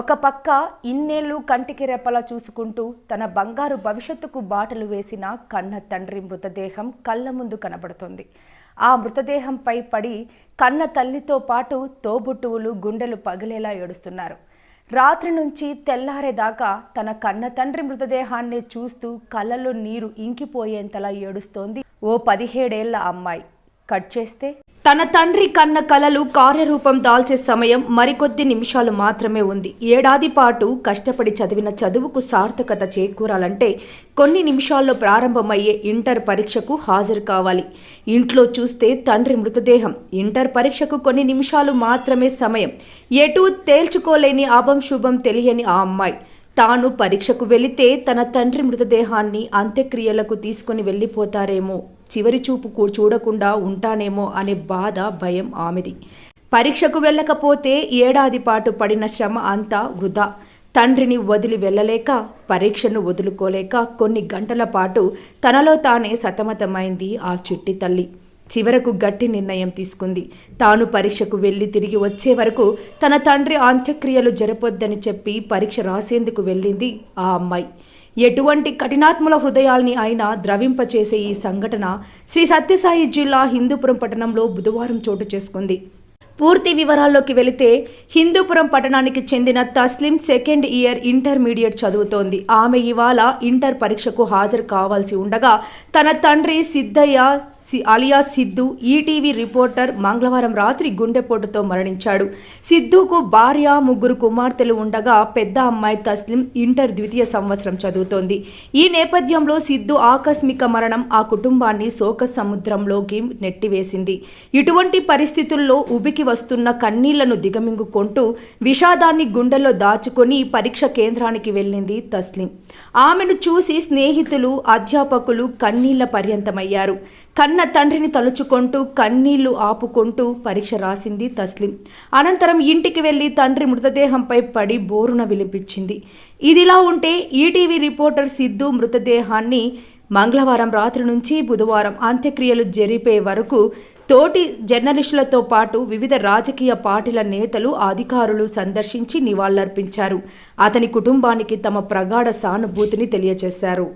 ఒక పక్క ఇన్నేళ్ళు కంటికి రెప్పలా చూసుకుంటూ తన బంగారు భవిష్యత్తుకు బాటలు వేసిన కన్న తండ్రి మృతదేహం కళ్ళ ముందు కనబడుతుంది. ఆ మృతదేహంపై పడి కన్న తల్లితో పాటు తోబుట్టువులు గుండెలు పగిలేలా ఏడుస్తున్నారు. రాత్రి నుంచి తెల్లారేదాకా తన కన్న తండ్రి మృతదేహాన్ని చూస్తూ కళ్ళలో నీరు ఇంకిపోయేంతలా ఏడుస్తోంది ఓ పదిహేడేళ్ళ అమ్మాయి. కట్ చేస్తే తన తండ్రి కన్న కలలు కార్యరూపం దాల్చే సమయం మరికొద్ది నిమిషాలు మాత్రమే ఉంది. ఏడాది పాటు కష్టపడి చదివిన చదువుకు సార్థకత చేకూరాలంటే కొన్ని నిమిషాల్లో ప్రారంభమయ్యే ఇంటర్ పరీక్షకు హాజరు కావాలి. ఇంట్లో చూస్తే తండ్రి మృతదేహం. ఇంటర్ పరీక్షకు కొన్ని నిమిషాలు మాత్రమే సమయం. ఎటూ తేల్చుకోలేని అభం శుభం తెలియని ఆ అమ్మాయి. తాను పరీక్షకు వెళితే తన తండ్రి మృతదేహాన్ని అంత్యక్రియలకు తీసుకుని వెళ్ళిపోతారేమో. చివరి చూపు చూడకుండా ఉంటానేమో అనే బాధ భయం ఆమెది. పరీక్షకు వెళ్ళకపోతే ఏడాది పాటు పడిన శ్రమ అంతా వృధా. తండ్రిని వదిలి వెళ్ళలేక పరీక్షను వదులుకోలేక కొన్ని గంటల పాటు తనలో తానే సతమతమైంది ఆ చిట్టి తల్లి. చివరకు గట్టి నిర్ణయం తీసుకుంది. తాను పరీక్షకు వెళ్ళి తిరిగి వచ్చే వరకు తన తండ్రి అంత్యక్రియలు జరపొద్దని చెప్పి పరీక్ష రాసేందుకు వెళ్ళింది ఆ అమ్మాయి. ఎటువంటి కఠినాత్ముల హృదయాల్ని ఆయన ద్రవింపచేసే ఈ సంఘటన శ్రీ సత్యసాయి జిల్లా హిందూపురం పట్టణంలో బుధవారం చోటు చేసుకుంది. పూర్తి వివరాల్లోకి వెళితే హిందూపురం పట్టణానికి చెందిన తస్లిం సెకండ్ ఇయర్ ఇంటర్మీడియట్ చదువుతోంది. ఆమె ఇవాళ ఇంటర్ పరీక్షకు హాజరు కావాల్సి ఉండగా తన తండ్రి Siddaiah alias Siddu ETV reporter మంగళవారం రాత్రి గుండెపోటుతో మరణించాడు. సిద్ధుకు భార్య ముగ్గురు కుమార్తెలు ఉండగా పెద్ద అమ్మాయి తస్లిం ఇంటర్ ద్వితీయ సంవత్సరం చదువుతోంది. ఈ నేపథ్యంలో సిద్ధు ఆకస్మిక మరణం ఆ కుటుంబాన్ని శోక సముద్రంలోకి నెట్టివేసింది. ఇటువంటి పరిస్థితుల్లో ఉబికి వస్తున్న కన్నీళ్ళను కొంటూ విషాదాన్ని గుండెల్లో దాచుకొని పరీక్ష కేంద్రానికి వెళ్ళింది తస్లిం. ఆమెను చూసి స్నేహితులు అధ్యాపకులు కన్నీళ్ళ పర్యంతమయ్యారు. కన్న తండ్రిని తలుచుకుంటూ కన్నీళ్ళు ఆపుకుంటూ పరీక్ష రాసింది తస్లిం. అనంతరం ఇంటికి వెళ్ళి తండ్రి మృతదేహంపై పడి బోరున విలిపించింది. ఇదిలా ఉంటే ఈటీవీ రిపోర్టర్ సిద్ధు మృతదేహాన్ని మంగళవారం రాత్రి నుంచి బుధవారం అంత్యక్రియలు జరిపే వరకు తోటి జర్నలిస్టులతో పాటు వివిధ రాజకీయ పార్టీల నేతలు అధికారులు సందర్శించి నివాళులర్పించారు. అతని కుటుంబానికి తమ ప్రగాఢ సానుభూతిని తెలియజేశారు.